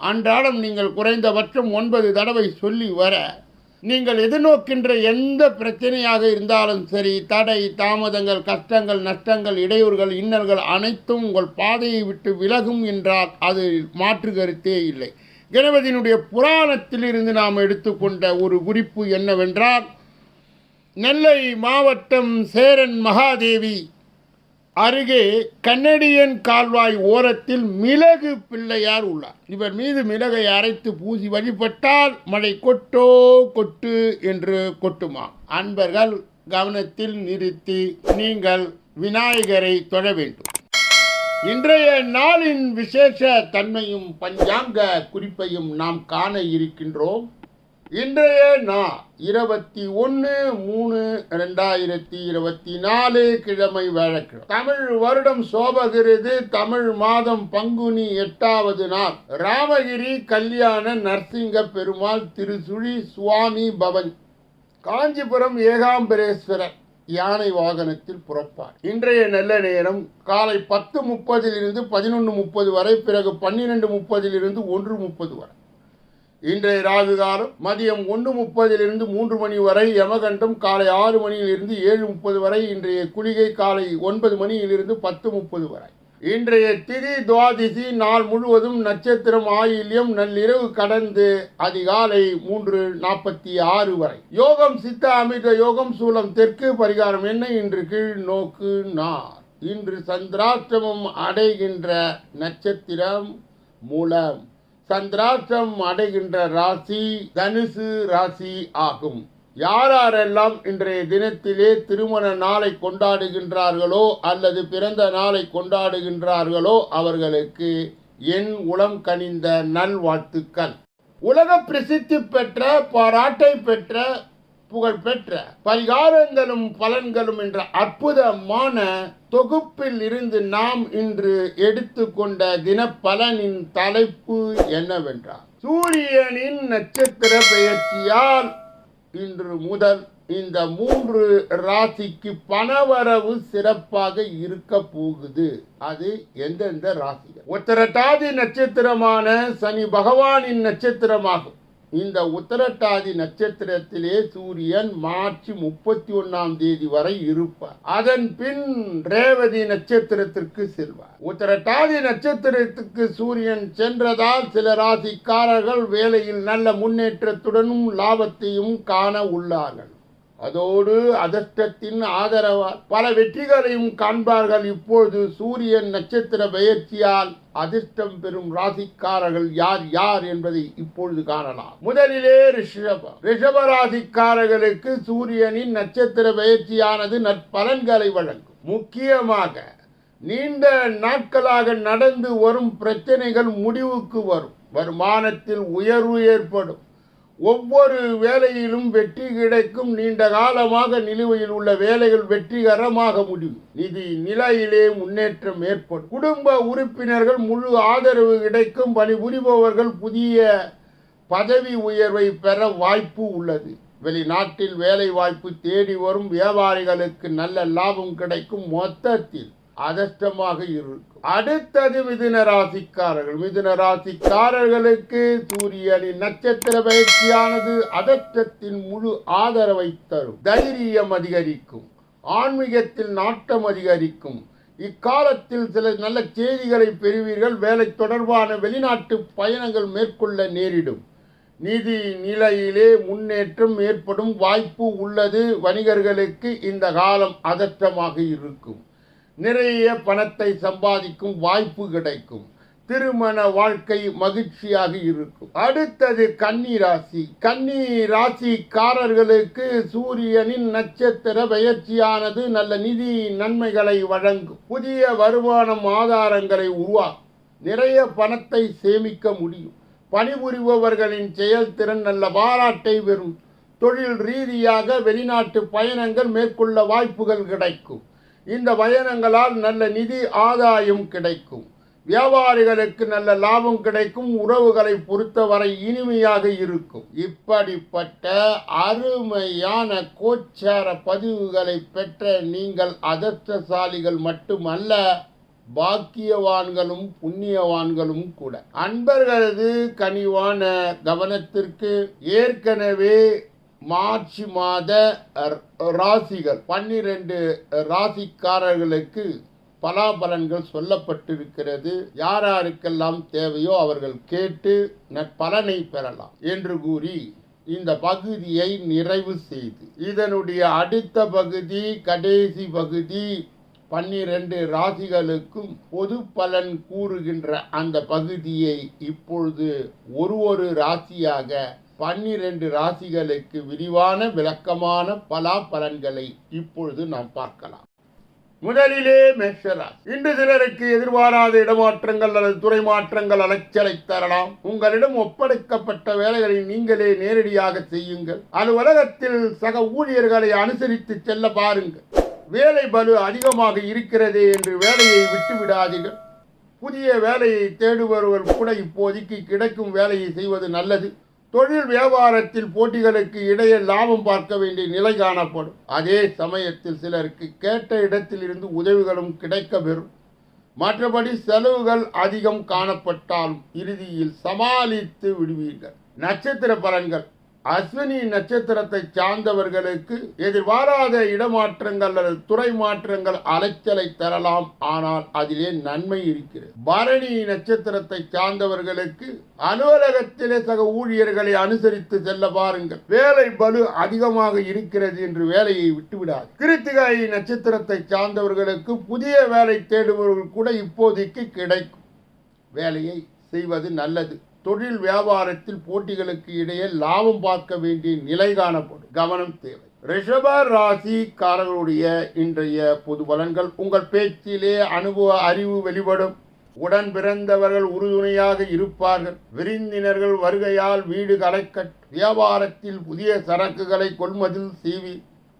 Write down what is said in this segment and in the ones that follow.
அன்றாடம் நீங்கள் குறைந்தபட்சம் ஒன்பது தடவை சொல்லி வர நீங்கள் எதிர்நோக்கின்ற எந்த பிரச்சனையாக இருந்தாலும் சரி தடை தாமதங்கள் கஷ்டங்கள் நஷ்டங்கள் இடையூறுகள் இன்னல்கள் அனைத்தும் உங்கள் பாதையை விட்டு விலகும் என்றால் அது மாற்று கருத்தே இல்லை. கணபதியினுடைய புராணத்திலிருந்து நாம் எடுத்துக்கொண்ட ஒரு குறிப்பு என்னவென்றால் நெல்லை மாவட்டம் சேரன் மகாதேவி அருகே கன்னடியன் கால்வாய் ஓரத்தில் மிளகு பிள்ளையார் உள்ளார். இவர் மீது மிளகை அரைத்து பூசி வழிபட்டால் மழை கொட்டோ கொட்டு என்று கொட்டுமாம் அன்பர்கள் கவனத்தில் நிறுத்தி நீங்கள் விநாயகரை தொழ வேண்டும். இன்றைய நாளின் விசேஷ தன்மையும் பஞ்சாங்க குறிப்பையும் நாம் காண இருக்கின்றோம். இன்றைய நா இருபத்தி ஒன்று மூணு ரெண்டாயிரத்தி இருபத்தி நாலு கிழமை வழக்கிழமை தமிழ் வருடம் சோபகிருது தமிழ் மாதம் பங்குனி எட்டாவது நாள். ராமகிரி கல்யாண நரசிங்க பெருமாள் திருசுழி சுவாமி பவன். காஞ்சிபுரம் ஏகாம்பரேஸ்வரர் யானை வாகனத்தில் புறப்பார். இன்றைய நல்ல நேரம் காலை பத்து முப்பதிலிருந்து பதினொன்று முப்பது வரை பிறகு பன்னிரெண்டு முப்பதிலிருந்து ஒன்று முப்பது வரை. இன்றைய ராகு காலம் மதியம் ஒன்று முப்பதிலிருந்து மூன்று மணி வரை யமகண்டம் காலை ஆறு மணியிலிருந்து ஏழு முப்பது வரை இன்றைய குளிகை காலை ஒன்பது மணியிலிருந்து பத்து முப்பது வரை. இன்றைய திதி துவாதிசி நாள் முழுவதும் நட்சத்திரம் ஆயில்யம் நள்ளிரவு கடந்து அதிகாலை மூன்று நாற்பத்தி ஆறு வரை. யோகம் சித்த அமிர்த யோகம் சூலம் தெற்கு பரிகாரம் என்ன? இன்று கீழ் நோக்கு நார். இன்று சந்திராஷ்டமம் அடைகின்ற நட்சத்திரம் மூலம். சந்திராஷ்டம் அடைகின்ற ராசி தனுசு ராசி ஆகும். யாரெல்லாம் இன்றைய தினத்திலே திருமண நாளை கொண்டாடுகின்றார்களோ அல்லது பிறந்த நாளை கொண்டாடுகின்றார்களோ அவர்களுக்கு என் உளம் கனிந்த நல்வாழ்த்துக்கள். உலக பிரசித்தி பெற்ற பாராட்டை பெற்ற புகழ் பெற்ற பரிகாரங்களும் பலன்களும் என்ற அற்புதமான தொகுப்பில் இருந்து நாம் இன்று எடுத்துக்கொண்ட தினப்பலனின் தலைப்பு என்னவென்றால் சூரியனின் நட்சத்திர பெயர்ச்சியால் இன்று முதல் இந்த மூன்று ராசிக்கு பணவரவு சிறப்பாக இருக்க போகுது. அது எந்தெந்த ராசிகள்? உத்தரட்டாதி நட்சத்திரமான சனி பகவானின் நட்சத்திரமாகும். இந்த உத்தரட்டாதி நட்சத்திரத்திலே சூரியன் மார்ச் முப்பத்தி ஒன்னாம் தேதி வரை இருப்பார். அதன் பின் ரேவதி நட்சத்திரத்திற்கு செல்வார். உத்தரட்டாதி நட்சத்திரத்துக்கு சூரியன் சென்றதால் சில ராசிக்காரர்கள் வேலையில் நல்ல முன்னேற்றத்துடனும் லாபத்தையும் காண உள்ளார்கள். அதோடு அதிர்ஷ்டத்தின் ஆதரவால் பல வெற்றிகளையும் காண்பார்கள். இப்பொழுது சூரியன் நட்சத்திர பெயர்ச்சியால் அதிர்ஷ்டம் பெறும் ராசிக்காரர்கள் யார் யார் என்பதை இப்பொழுது காணலாம். முதலிலே ரிஷபம். ரிஷப ராசிக்காரர்களுக்கு சூரியனின் நட்சத்திர பயிற்சியானது நற்பலன்களை வழங்கும். முக்கியமாக நீண்ட நாட்களாக நடந்து வரும் பிரச்சனைகள் முடிவுக்கு வரும். வருமானத்தில் உயர்வு ஏற்படும். ஒவ்வொரு வேலையிலும் வெற்றி கிடைக்கும். நீண்ட காலமாக நிலுவையில் உள்ள வேலைகள் வெற்றிகரமாக முடியும். நிதி நிலையிலே முன்னேற்றம் ஏற்படும். குடும்ப உறுப்பினர்கள் முழு ஆதரவு கிடைக்கும். பணிபுரிபவர்கள் புதிய பதவி உயர்வை பெற வாய்ப்பு உள்ளது. வெளிநாட்டில் வேலை வாய்ப்பு தேடி வரும் வியாபாரிகளுக்கு நல்ல லாபம் கிடைக்கும் மொத்தத்தில். அதிர்ஷ்டமாக இருக்கும். அடுத்தது மிதுன ராசிக்காரர்கள் மிதுன ராசிக்காரர்களுக்கு சூரியனின் நட்சத்திர பயிற்சியானது அதஷ்டத்தின் முழு ஆதரவை தரும். தைரியம் அதிகரிக்கும். ஆன்மீகத்தில் நாட்டம் அதிகரிக்கும். இக்காலத்தில் சில நல்ல செய்திகளை பெறுவீர்கள். வேலை தொடர்பான வெளிநாட்டு பயணங்கள் மேற்கொள்ள நேரிடும். நிதி நிலையிலே முன்னேற்றம் ஏற்படும் வாய்ப்பு உள்ளது. வணிகர்களுக்கு இந்த காலம் அதற்றமாக இருக்கும். நிறைய பணத்தை சம்பாதிக்கும் வாய்ப்பு கிடைக்கும். திருமண வாழ்க்கை மகிழ்ச்சியாக இருக்கும். அடுத்தது கன்னி ராசி கன்னி ராசிக்காரர்களுக்கு சூரியனின் நட்சத்திர பெயர்ச்சியானது நல்ல நிதி நன்மைகளை வழங்கும். புதிய வருமானம் ஆதாரங்களை உருவாக்கும். நிறைய பணத்தை சேமிக்க முடியும். பணிபுரிபவர்களின் செயல்திறன் நல்ல பாராட்டை பெறும். தொழில் ரீதியாக வெளிநாட்டு பயணங்கள் மேற்கொள்ள வாய்ப்புகள் கிடைக்கும். இந்த பயணங்களால் நல்ல நிதி ஆதாயம் கிடைக்கும். வியாபாரிகளுக்கு நல்ல லாபம் கிடைக்கும். உறவுகளை பொறுத்தவரை இனிமையாக இருக்கும். இப்படிப்பட்ட அருமையான கோச்சார பதிவுகளை பெற்ற நீங்கள் அதிர்ஷ்டசாலிகள் மட்டுமல்ல பாக்கியவான்களும் புண்ணியவான்களும் கூட. அன்பர்களது கனிவான கவனத்திற்கு ஏற்கனவே மார்ச் மாத ராசிகள். பன்னிரண்டு ராசிக்காரர்களுக்கு பலாபலன்கள் சொல்லப்பட்டிருக்கிறது. யார் யாருக்கெல்லாம் தேவையோ அவர்கள் கேட்டு நற்பலனை பெறலாம் என்று கூறி இந்த பகுதியை நிறைவு செய்து. இதனுடைய அடுத்த பகுதி கடைசி பகுதி பன்னிரண்டு ராசிகளுக்கும் பொது பலன் கூறுகின்ற அந்த பகுதியை இப்பொழுது ஒரு ஒரு ராசியாக பன்னிரண்டு ராசிகளுக்கு விரிவான விளக்கமான பலாபலன்களை இப்பொழுது நாம் பார்க்கலாம். முதலிலே மேஷராசி இன்று சிலருக்கு எதிர்பாராத இடமாற்றங்கள் அல்லது துறை மாற்றங்கள் அலைச்சலை தரலாம். உங்களிடம் ஒப்படைக்கப்பட்ட வேலைகளை நீங்களே நேரடியாக செய்யுங்கள். அலுவலகத்தில் சக ஊழியர்களை அனுசரித்து செல்ல பாருங்கள். வேலை பலு அதிகமாக இருக்கிறதே என்று வேலையை விட்டு விடாதீர்கள். புதிய வேலையை தேடுபவர்கள் கூட இப்போதைக்கு கிடைக்கும் வேலையை செய்வது நல்லது. தொழில் வியாபாரத்தில் போட்டிகளுக்கு இடையே லாபம் பார்க்க வேண்டிய நிலை காணப்படும். அதே சமயத்தில் சிலருக்கு கேட்ட இடத்தில் இருந்து உதவிகளும் கிடைக்க பெறும் மற்றபடி செலவுகள் அதிகம் காணப்பட்டாலும் இறுதியில் சமாளித்து விடுவீர்கள். நட்சத்திர பலன்கள். அஸ்வினி நட்சத்திரத்தை சார்ந்தவர்களுக்கு எதிர்பாராத இடமாற்றங்கள் அல்லது துறை மாற்றங்கள் அலைச்சலை தரலாம். ஆனால் அதிலே நன்மை இருக்கிறது. பரணி நட்சத்திரத்தை சார்ந்தவர்களுக்கு அலுவலகத்திலே சக ஊழியர்களை அனுசரித்து செல்ல பாருங்கள். வேலை பலு அதிகமாக இருக்கிறது என்று வேலையை விட்டுவிடாது. கிருத்திகாயி நட்சத்திரத்தை சார்ந்தவர்களுக்கு புதிய வேலை தேடுபவர்கள் கூட இப்போதைக்கு கிடைக்கும். வேலையை செய்வது நல்லது. தொழில் வியாபாரத்தில் போட்டிகளுக்கு இடையே லாபம் பார்க்க வேண்டிய நிலை காணப்படும். கவனம் தேவை. ரிஷப ராசிக்காரர்களுடைய இன்றைய பொது பலன்கள் உங்கள் பேச்சிலே அனுபவ அறிவு வெளிப்படும். உடன் பிறந்தவர்கள் உறுதுணையாக இருப்பார்கள். விருந்தினர்கள் வருகையால் வீடு கலைக்கட் வியாபாரத்தில் புதிய சரக்குகளை கொள்முதல் செய்வி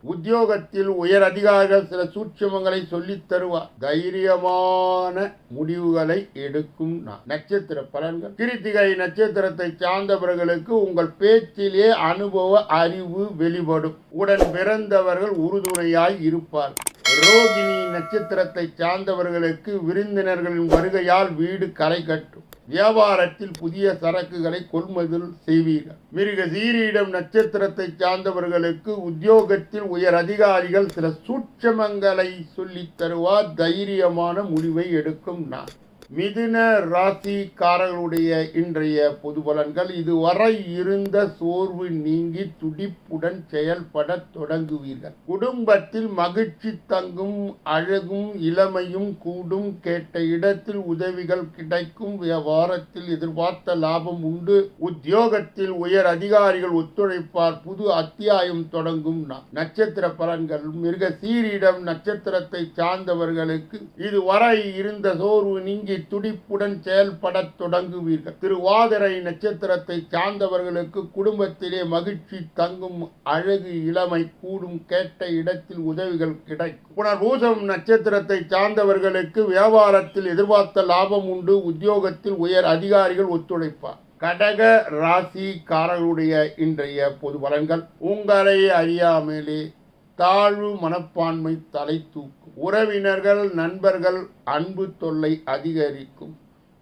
உத்தியோகத்தில் உயர் அதிகாரிகள் சில சூட்சமங்களை சொல்லித் தருவார் தைரியமான முடிவுகளை எடுக்கும் நான் நட்சத்திர பலன்கள். கிருத்திகை நட்சத்திரத்தை சார்ந்தவர்களுக்கு உங்கள் பேச்சிலே அனுபவ அறிவு வெளிப்படும். உடன் பிறந்தவர்கள் உறுதுணையாய் இருப்பார் ரோகிணி நட்சத்திரத்தை சார்ந்தவர்களுக்கு விருந்தினர்களின் வருகையால் வீடு களை கட்டும். வியாபாரத்தில் புதிய சரக்குகளை கொள்முதல் செய்வீர்கள். மிருக சீரியிடம் நட்சத்திரத்தை சார்ந்தவர்களுக்கு உத்தியோகத்தில் உயர் அதிகாரிகள் சில சூட்சமங்களை சொல்லித் தருவார். தைரியமான முடிவை எடுக்கும் நான் மிதுன ராசிக்காரர்களுடைய இன்றைய பொது பலன்கள் இதுவரை இருந்த சோர்வு நீங்கி துடிப்புடன் செயல்பட தொடங்குவீர்கள். குடும்பத்தில் மகிழ்ச்சி தங்கும் அழகும் இளமையும் கூடும் கேட்ட இடத்தில் உதவிகள் கிடைக்கும் வியாபாரத்தில் எதிர்பார்த்த லாபம் உண்டு உத்தியோகத்தில் உயர் அதிகாரிகள் ஒத்துழைப்பார் புது அத்தியாயம் தொடங்கும் நான் நட்சத்திர பலன்கள் மிருக சீரிடம் நட்சத்திரத்தை சார்ந்தவர்களுக்கு இதுவரை இருந்த சோர்வு நீங்கி துடிப்புடன் செயல்படத் தொடங்குவீர்கள். திருவாதிரை நட்சத்திரத்தை சார்ந்தவர்களுக்கு குடும்பத்திலே மகிழ்ச்சி தங்கும் அழகு இளமை கூடும் கேட்ட இடத்தில் உதவிகள் கிடைக்கும். புனர்பூசம் நட்சத்திரத்தை சார்ந்தவர்களுக்கு வியாபாரத்தில் எதிர்பார்த்த லாபம் உண்டு. உத்தியோகத்தில் உயர் அதிகாரிகள் ஒத்துழைப்பார். கடக ராசிக்காரர்களுடைய இன்றைய பொது பலன்கள். உங்களை அறியாமலே தாழ்வு மனப்பான்மை தலை தூக்கும். உறவினர்கள் நண்பர்கள் அன்பு தொல்லை அதிகரிக்கும்.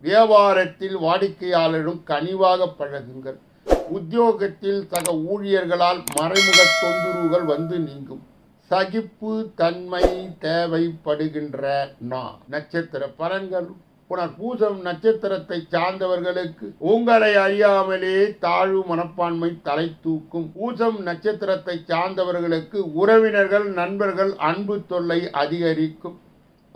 வியாபாரத்தில் வாடிக்கையாளரும் கனிவாக பழகுங்கள். உத்தியோகத்தில் சக ஊழியர்களால் மறைமுக தொந்தரவுகள் வந்து நீங்கும். சகிப்பு தன்மை தேவைப்படுகின்ற நா நட்சத்திர பலன்கள் புனர் பூசம் நட்சத்திரத்தை சார்ந்தவர்களுக்கு உங்களை அறியாமலே தாழ்வு மனப்பான்மை தலை தூக்கும். பூசம் நட்சத்திரத்தை சார்ந்தவர்களுக்கு உறவினர்கள் நண்பர்கள் அன்பு தொல்லை அதிகரிக்கும்.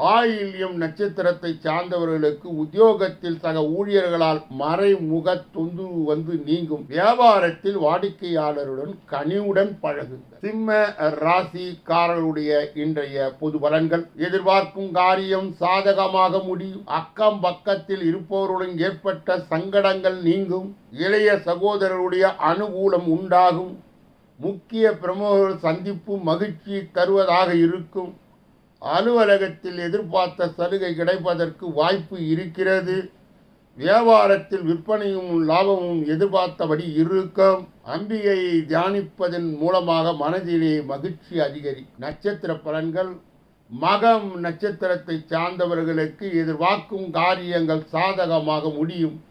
ஆயில்யம் நட்சத்திரத்தை சார்ந்தவர்களுக்கு உத்தியோகத்தில் சக ஊழியர்களால் மறைமுக தொந்து வந்து நீங்கும். வியாபாரத்தில் வாடிக்கையாளருடன் கனிவுடன் பழகுங்கள். சிம்ம ராசிக்காரர்களுடைய இன்றைய பொது பலன்கள். எதிர்பார்க்கும் காரியம் சாதகமாக முடியும். அக்கம் பக்கத்தில் இருப்பவருடன் ஏற்பட்ட சங்கடங்கள் நீங்கும். இளைய சகோதரருடைய அனுகூலம் உண்டாகும். முக்கிய பிரமுகர்கள் சந்திப்பு மகிழ்ச்சி தருவதாக இருக்கும். அலுவலகத்தில் எதிர்பார்த்த சலுகை கிடைப்பதற்கு வாய்ப்பு இருக்கிறது. வியாபாரத்தில் விற்பனையும் லாபமும் எதிர்பார்த்தபடி இருக்கும். அம்பிகையை தியானிப்பதன் மூலமாக மனதிலே மகிழ்ச்சி அதிகரிக்கும் நட்சத்திர பலன்கள் மகம் நட்சத்திரத்தை சார்ந்தவர்களுக்கு எதிர்பார்க்கும் காரியங்கள் சாதகமாக முடியும்.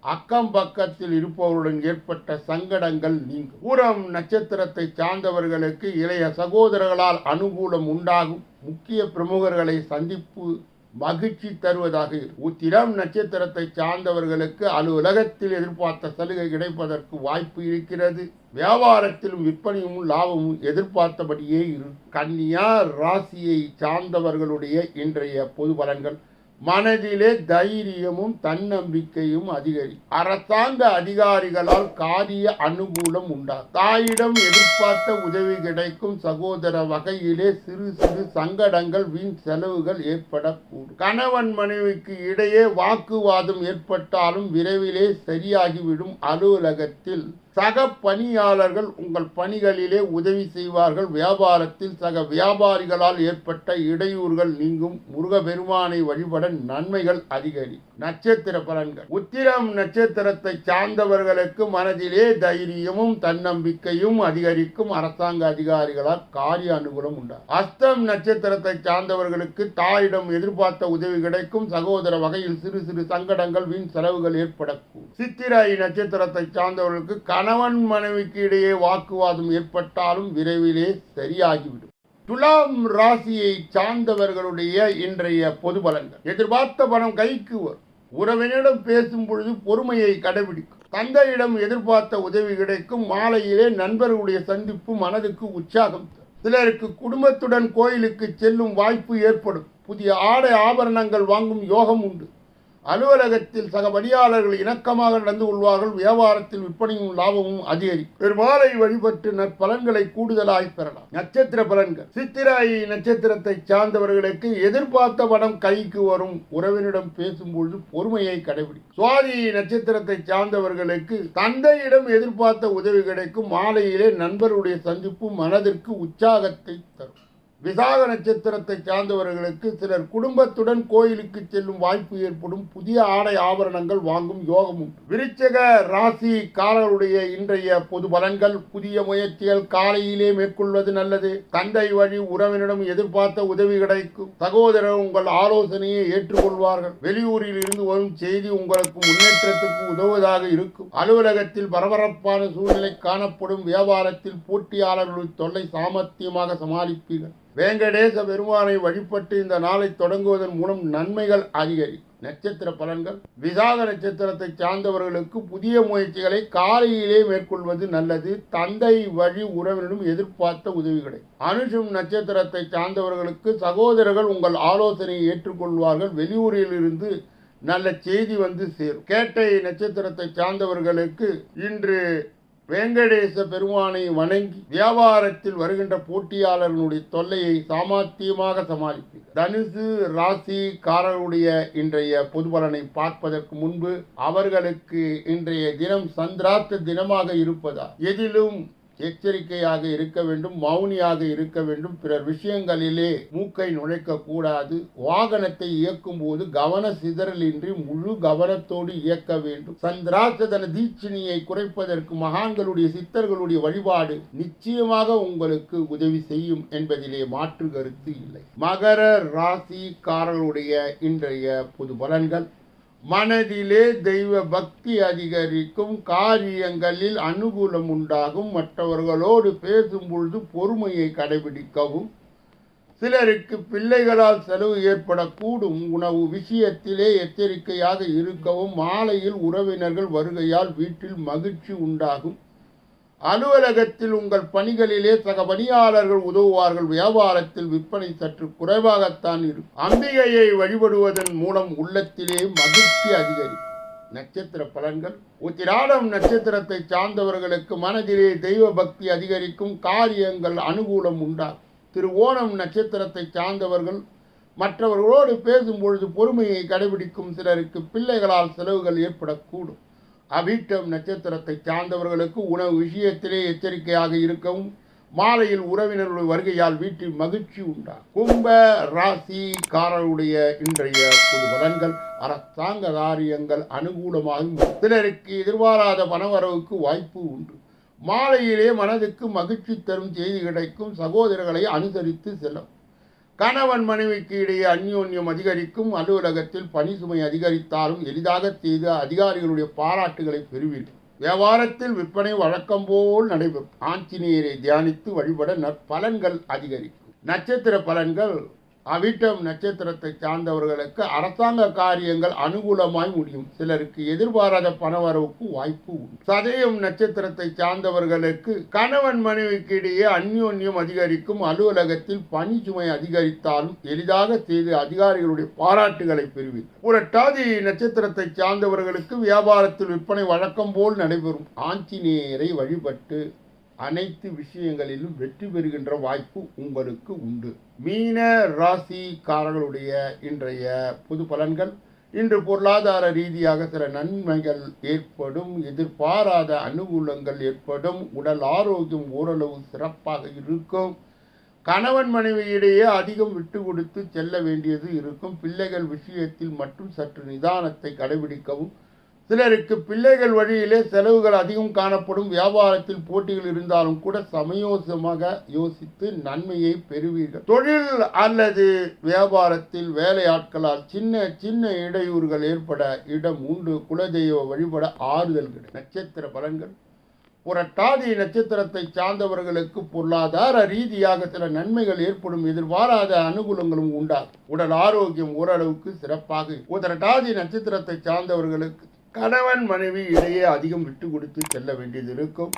அக்கம் பக்கத்தில் இருப்பவருடன் ஏற்பட்ட சங்கடங்கள் நீங்கும். பூரம் நட்சத்திரத்தை சார்ந்தவர்களுக்கு இளைய சகோதரர்களால் அனுகூலம் உண்டாகும். முக்கிய பிரமுகர்களை சந்திப்பு மகிழ்ச்சி தருவதாக உத்திரம் நட்சத்திரத்தை சார்ந்தவர்களுக்கு அலுவலகத்தில் எதிர்பார்த்த சலுகை கிடைப்பதற்கு வாய்ப்பு இருக்கிறது. வியாபாரத்திலும் விற்பனையும் லாபமும் எதிர்பார்த்தபடியே இரு கன்னியா ராசியை சார்ந்தவர்களுடைய இன்றைய பொது பலன்கள். மனதிலே தைரியமும் தன்னம்பிக்கையும் அதிகரி அரசாங்க அதிகாரிகளால் காரிய அனுகூலம் உண்டா? தாயிடம் எதிர்பார்த்த உதவி கிடைக்கும் சகோதர வகையிலே சிறு சிறு சங்கடங்கள் வீண் செலவுகள் ஏற்படக்கூடும். கணவன் மனைவிக்கு இடையே வாக்குவாதம் ஏற்பட்டாலும் விரைவிலே சரியாகிவிடும் அலுவலகத்தில் சக பணியாளர்கள் உங்கள் பணிகளிலே உதவி செய்வார்கள். வியாபாரத்தில் சக வியாபாரிகளால் ஏற்பட்ட இடையூறுகள் நீங்கும். முருக பெருமானை வழிபட நன்மைகள் அதிகரி நட்சத்திர பலன்கள். உத்திரம் நட்சத்திரத்தை சார்ந்தவர்களுக்கு மனதிலே தைரியமும் தன்னம்பிக்கையும் அதிகரிக்கும் அரசாங்க அதிகாரிகளால் காரிய அனுகூலம் உண்டா அஸ்தம் நட்சத்திரத்தை சார்ந்தவர்களுக்கு தாயிடம் எதிர்பார்த்த உதவி கிடைக்கும். சகோதர வகையில் சிறு சிறு சங்கடங்கள் வீண் செலவுகள் ஏற்படக்கூடும். சித்திரை நட்சத்திரத்தை சார்ந்தவர்களுக்கு கணவன் மனைவிக்கு இடையே வாக்குவாதம் ஏற்பட்டாலும் விரைவிலே சரியாகிவிடும். துலாம் ராசியை சார்ந்தவர்களுடைய இன்றைய பொது பலன்கள். எதிர்பார்த்த பணம் கைக்கு வரும். உறவினரிடம் பேசும் பொழுது பொறுமையை கடைபிடிக்கும். தந்தையிடம் எதிர்பார்த்த உதவி கிடைக்கும். மாலையிலே நண்பர்களுடைய சந்திப்பு மனதுக்கு உற்சாகம் சிலருக்கு குடும்பத்துடன் கோயிலுக்கு செல்லும் வாய்ப்பு ஏற்படும். புதிய ஆடை ஆபரணங்கள் வாங்கும் யோகம் உண்டு. அலுவலகத்தில் சக பணியாளர்கள் இணக்கமாக நடந்து கொள்வார்கள். வியாபாரத்தில் விற்பனையும் லாபமும் அதிகரிக்கும் பெருமாளை வழிபட்டு நற்பலன்களை கூடுதலாய் பெறலாம். நட்சத்திர பலன்கள். சித்திராயி நட்சத்திரத்தை சார்ந்தவர்களுக்கு எதிர்பார்த்த பணம் கைக்கு வரும். உறவினிடம் பேசும்பொழுது பொறுமையை கடைபிடிக்கும். சுவாதி நட்சத்திரத்தை சார்ந்தவர்களுக்கு தந்தையிடம் எதிர்பார்த்த உதவி கிடைக்கும். மாலையிலே நண்பருடைய சந்திப்பு மனதிற்கு உற்சாகத்தை தரும். விசாக நட்சத்திரத்தை சார்ந்தவர்களுக்கு சிலர் குடும்பத்துடன் கோயிலுக்கு செல்லும் வாய்ப்பு ஏற்படும் புதிய ஆடை ஆபரணங்கள் வாங்கும் யோகம் உண்டு. விருச்சக ராசி காரர்களுடைய இன்றைய பொது பலன்கள் புதிய முயற்சிகள் காலையிலே மேற்கொள்வது நல்லது. தந்தை வழி உறவினரிடம் எதிர்பார்த்த உதவி கிடைக்கும். சகோதரர் உங்கள் ஆலோசனையை ஏற்றுக்கொள்வார்கள். வெளியூரில் இருந்து வரும் செய்தி உங்களுக்கு முன்னேற்றத்துக்கு உதவுவதாக இருக்கும். அலுவலகத்தில் பரபரப்பான சூழ்நிலை காணப்படும். வியாபாரத்தில் போட்டியாளர்கள் தொல்லை சாமர்த்தியமாக சமாளிப்பீர்கள். வேங்கடேச பெருமானை வழிபட்டு இந்த நாளை தொடங்குவதன் மூலம் நன்மைகள் அதிகரி நட்சத்திர பலன்கள். விசாக நட்சத்திரத்தை சார்ந்தவர்களுக்கு புதிய முயற்சிகளை காலையிலே மேற்கொள்வது நல்லது. தந்தை வழி உறவினரும் எதிர்பார்த்த உதவிகளை. அனுஷம் நட்சத்திரத்தை சார்ந்தவர்களுக்கு சகோதரர்கள் உங்கள் ஆலோசனையை ஏற்றுக்கொள்வார்கள். வெளியூரில் இருந்து நல்ல செய்தி வந்து சேரும். கேட்டை நட்சத்திரத்தை சார்ந்தவர்களுக்கு இன்று வேங்கடேச பெருமானை வணங்கி வியாபாரத்தில் வருகின்ற போட்டியாளர்களுடைய தொல்லையை சாமர்த்தியமாக சமாளிப்பீர்கள் தனுசு ராசிக்காரருடைய இன்றைய பொது பலனை பார்ப்பதற்கு முன்பு அவர்களுக்கு இன்றைய தினம் சந்திராத்த தினமாக இருப்பதா எதிலும் எச்சரிக்கையாக இருக்க வேண்டும் மௌனியாக இருக்க வேண்டும். பிறர் விஷயங்களிலே மூக்கை நுழைக்க கூடாது வாகனத்தை இயக்கும் போது கவன சிதறலின்றி முழு கவனத்தோடு இயக்க வேண்டும். சந்திராசதன தீட்சிணியை குறைப்பதற்கு மகான்களுடைய சித்தர்களுடைய வழிபாடு நிச்சயமாக உங்களுக்கு உதவி செய்யும் என்பதிலே மாற்று கருத்து இல்லை. மகர ராசிக்காரர்களுடைய இன்றைய பொது பலன்கள். மனதிலே தெய்வ பக்தி அதிகரிக்கும் காரியங்களில் அனுகூலம் உண்டாகும். மற்றவர்களோடு பேசும் பொழுது பொறுமையை கடைபிடிக்கவும். சிலருக்கு பிள்ளைகளால் செலவு ஏற்படக்கூடும். உணவு விஷயத்திலே எச்சரிக்கையாக இருக்கவும். மாலையில் உறவினர்கள் வருகையால் வீட்டில் மகிழ்ச்சி உண்டாகும். அலுவலகத்தில் உங்கள் பணிகளிலே சக பணியாளர்கள் உதவுவார்கள். வியாபாரத்தில் விற்பனை சற்று குறைவாகத்தான் இருக்கும். அம்பிகையை வழிபடுவதன் மூலம் உள்ளத்திலே மகிழ்ச்சி அதிகரிக்கும். நட்சத்திர பலன்கள். உத்திராடம் நட்சத்திரத்தை சார்ந்தவர்களுக்கு மனதிலே தெய்வ பக்தி அதிகரிக்கும். காரியங்கள் அனுகூலம் உண்டாகும். திரு ஓணம் நட்சத்திரத்தை சார்ந்தவர்கள் மற்றவர்களோடு பேசும்பொழுது பொறுமையை கடைபிடிக்கும். சிலருக்கு பிள்ளைகளால் செலவுகள் ஏற்படக்கூடும். அபீட்டம் நட்சத்திரத்தை சார்ந்தவர்களுக்கு உணவு விஷயத்திலே எச்சரிக்கையாக இருக்கவும் மாலையில் உறவினர்களுடைய வருகையால் வீட்டில் மகிழ்ச்சி உண்டாகும். கும்ப ராசிக்காரருடைய இன்றைய பொது பலன்கள் அரசாங்க காரியங்கள் அனுகூலமாகும். சிலருக்கு எதிர்பாராத பணவரவுக்கு வாய்ப்பு உண்டு. மாலையிலே மனதுக்கு மகிழ்ச்சி தரும் செய்தி கிடைக்கும். சகோதரர்களை அனுசரித்து செல்லும். கணவன் மனைவிக்கு இடையே அந்யோன்யம் அதிகரிக்கும். அலுவலகத்தில் பணி சுமை அதிகரித்தாலும் எளிதாக செய்து அதிகாரிகளுடைய பாராட்டுகளை பெறுவீர்கள். வியாபாரத்தில் விற்பனை வழக்கம் போல் நடைபெறும். ஆஞ்சநேயரை தியானித்து வழிபட நற்பலன்கள் அதிகரிக்கும். நட்சத்திர பலன்கள் அவிட்டம் நட்சத்திரத்தை சார்ந்தவர்களுக்கு அரசாங்க காரியங்கள் அனுகூலமாய் முடியும். சிலருக்கு எதிர்பாராத பணவரவுக்கு வாய்ப்பு உண்டு. சதயம் நட்சத்திரத்தை சார்ந்தவர்களுக்கு கணவன் மனைவிக்கு இடையே அந்யோன்யம் அதிகரிக்கும். அலுவலகத்தில் பணி சுமை அதிகரித்தாலும் எளிதாக செய்து அதிகாரிகளுடைய பாராட்டுகளை பெறுவீர் புரட்டாதி நட்சத்திரத்தை சார்ந்தவர்களுக்கு வியாபாரத்தில் விற்பனை வழக்கம் போல் நடைபெறும். ஆஞ்சநேயரை வழிபட்டு அனைத்து விஷயங்களிலும் வெற்றி பெறுகின்ற வாய்ப்பு உங்களுக்கு உண்டு. மீன ராசிக்காரர்களுடைய இன்றைய பொது பலன்கள் இன்று பொருளாதார ரீதியாக சில நன்மைகள் ஏற்படும் எதிர்பாராத அனுகூலங்கள் ஏற்படும் உடல் ஆரோக்கியம் ஓரளவு சிறப்பாக இருக்கும். கணவன் மனைவியிடையே அதிகம் விட்டு கொடுத்து செல்ல வேண்டியது இருக்கும். பிள்ளைகள் விஷயத்தில் மட்டும் சற்று நிதானத்தை கடைபிடிக்கவும் சிலருக்கு பிள்ளைகள் வழியிலே செலவுகள் அதிகம் காணப்படும் வியாபாரத்தில் போட்டிகள் இருந்தாலும் கூட சமயோசமாக யோசித்து நன்மையை பெறுவீர்கள். தொழில் அல்லது வியாபாரத்தில் வேலையாட்களால் சின்ன சின்ன இடையூறுகள் ஏற்பட இடம் உண்டு. குலதெய்வ வழிபட ஆறுதல் கிடை நட்சத்திர பலன்கள். புரட்டாதி நட்சத்திரத்தை சார்ந்தவர்களுக்கு பொருளாதார ரீதியாக சில நன்மைகள் ஏற்படும். எதிர்பாராத அனுகூலங்களும் உண்டாகும். உடல் ஆரோக்கியம் ஓரளவுக்கு சிறப்பாக உதரட்டாதி நட்சத்திரத்தை சார்ந்தவர்களுக்கு கணவன் மனைவி இடையே அதிகம் விட்டு கொடுத்து செல்ல வேண்டியது இருக்கும்.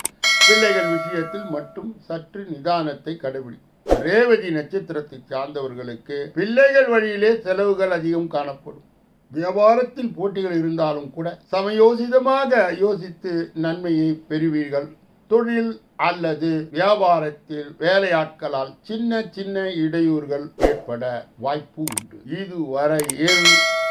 பிள்ளைகள் விஷயத்தில் மட்டும் சற்று நிதானத்தை கடைபிடி ரேவதி நட்சத்திரத்தை சார்ந்தவர்களுக்கு பிள்ளைகள் வழியிலே செலவுகள் அதிகம் காணப்படும். வியாபாரத்தில் போட்டிகள் இருந்தாலும் கூட சமயோசிதமாக யோசித்து நன்மையை பெறுவீர்கள். தொழில் அல்லது வியாபாரத்தில் வேலையாட்களால் சின்ன சின்ன இடையூறுகள் ஏற்பட வாய்ப்பு உண்டு. இதுவரையில்